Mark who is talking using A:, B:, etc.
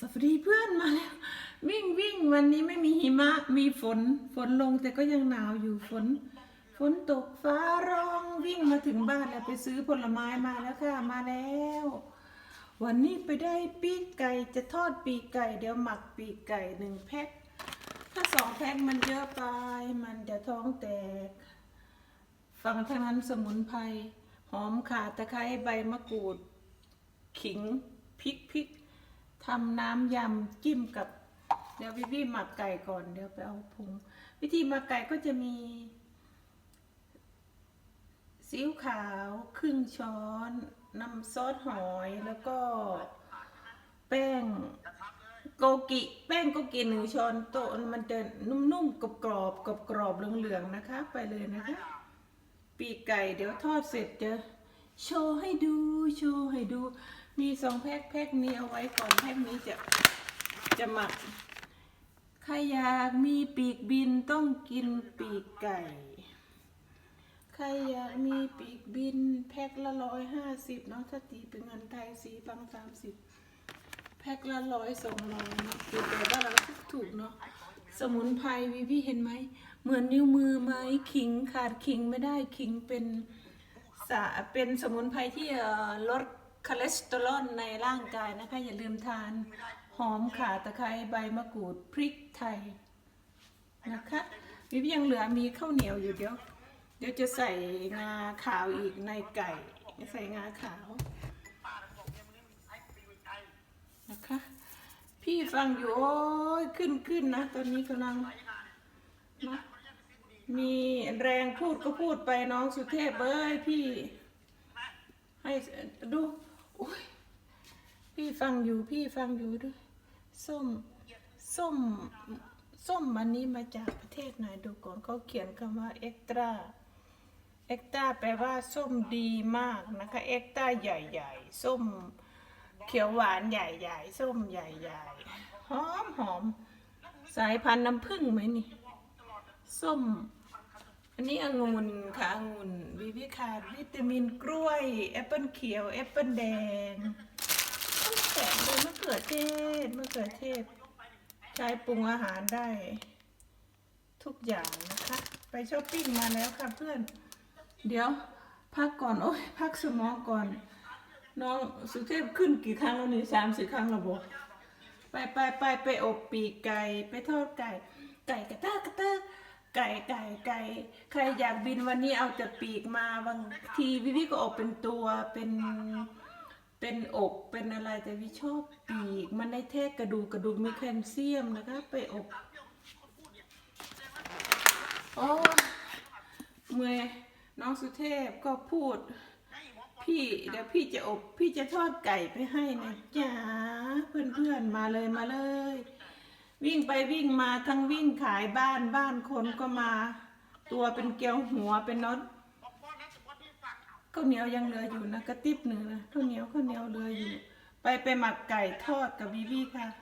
A: สวัสดีเพื่อนมาแล้ว วิ่งวิ่งวันนี้ไม่มีหิมะ มีฝน ฝนลงแต่ก็ยังหนาวอยู่ฝน ฝนตกฟ้าร้องวิ่งมาถึงบ้านแล้วไปซื้อผลไม้มาแล้วค่ะมาแล้ว วันนี้ไปได้ปีกไก่จะทอดปีกไก่เดี๋ยวหมักปีกไก่หนึ่งแพ็คถ้าสองแพ็คมันเยอะไป มันจะท้องแตกฝั่งทางนั้นสมุนไพรหอมข่าตะไคร้ใบมะกรูด ขิงพริกพริก ทำน้ำยำจิ้มกับเดี๋ยววิวีหมักไก่ก่อนเดี๋ยวไปเอาพุงวิธีหมักไก่ก็จะมีซีอิ๊วขาวครึ่งช้อนน้ำซอสหอยแล้วก็แป้งโกกิแป้งโกกิหนึ่งช้อนโต๊ะมันจะนุ่มๆกรอบๆกรอบๆเหลืองๆนะคะ ไปเลยนะคะ ปีกไก่เดี๋ยวทอดเสร็จจะโชว์ให้ดูโชว์ให้ดู มีสองแพ็คแพ็คนี้เอาไว้ก่อนแพ็คนี้จะจะหมักใครอยากมีปีกบินต้องกินปีกไก่ใครอยากมีปีกบินแพ็คละร้อยห้าสิบเนาะถ้าตีเป็นเงินไทยสีฟังสามสิบแพ็คละร้อยสองร้อยเนาะปีกไก่บ้านเราถูกเนาะสมุนไพรวิพี่เห็นไหม เหมือนนิ้วมือไหมขิงขาดขิงไม่ได้ขิงเป็นสาเป็นสมุนไพรที่ลด คอเลสเตอรอลในร่างกายนะคะ อย่าลืมทาน หอมข่าตะไคร้ใบมะกรูดพริกไทยนะคะวิพี่ยังเหลือมีข้าวเหนียวอยู่เดี๋ยว เดี๋ยวจะใส่งาขาวอีกในไก่ใส่งาขาวนะคะ พี่ฟังอยู่โอ้ยขึ้นขึ้นนะ ตอนนี้กำลังนะมีแรงพูดก็พูดไปน้องสุเทพเอ้ยพี่ ให้ดู พี่ฟังอยู่พี่ฟังอยู่ด้วยส้มส้มส้มอันนี้มาจากประเทศไหนดูก่อนเขาเขียนคำว่าเอ็กตร้าเอ็กตร้าแปลว่าส้มดีมากนะคะเอ็กตร้าใหญ่ๆส้มเขียวหวานใหญ่ๆส้มใหญ่ๆหอมหอมสายพันธุ์น้ำผึ้งไหมนี่ ส้ม อันนี้องุ่นค่ะองุ่นวิวิคาดวิตามินกล้วยแอปเปิลเขียวแอปเปิลแดงต้องแตะเลยมะเขือเทศมะเขือเทศ ใช้ปรุงอาหารได้ ทุกอย่างนะคะ ไปช้อปปิ้งมาแล้วค่ะเพื่อน เดี๋ยว พักก่อน โอ้ยพักสมองก่อน น้องสุเทพขึ้นกี่ครั้งแล้วนี่สามสี่ครั้งแล้วบอกไปไปไปไปอบปีกไก่ไปทอดไก่ ไก่กระเตากระเตาก ไก่ไก่ไก่ใครอยากบินวันนี้เอาแต่ปีกมาบางทีวิวิก็อบเป็นตัวเป็นเป็นอกเป็นอะไรแต่วิชอบปีก มันได้แทกกระดูกกระดูกมีแคลเซียมนะคะ ไปอบโอ้เมื่อยน้องสุเทพก็พูด พี่เดี๋ยวพี่จะอบ พี่จะทอดไก่ไปให้นะจ๊ะเพื่อนๆมาเลยมาเลย วิ่งไปวิ่งมาทั้งวิ่งขายบ้านบ้านคนก็มา ตัวเป็นเกลียวหัวเป็นน็อตข้าวเหนียวยังเหลืออยู่นะกระติบหนึ่งนะข้าวเหนียวข้าวเหนียวเหลืออยู่ ไปไปหมักไก่ทอดกับวีวีค่ะ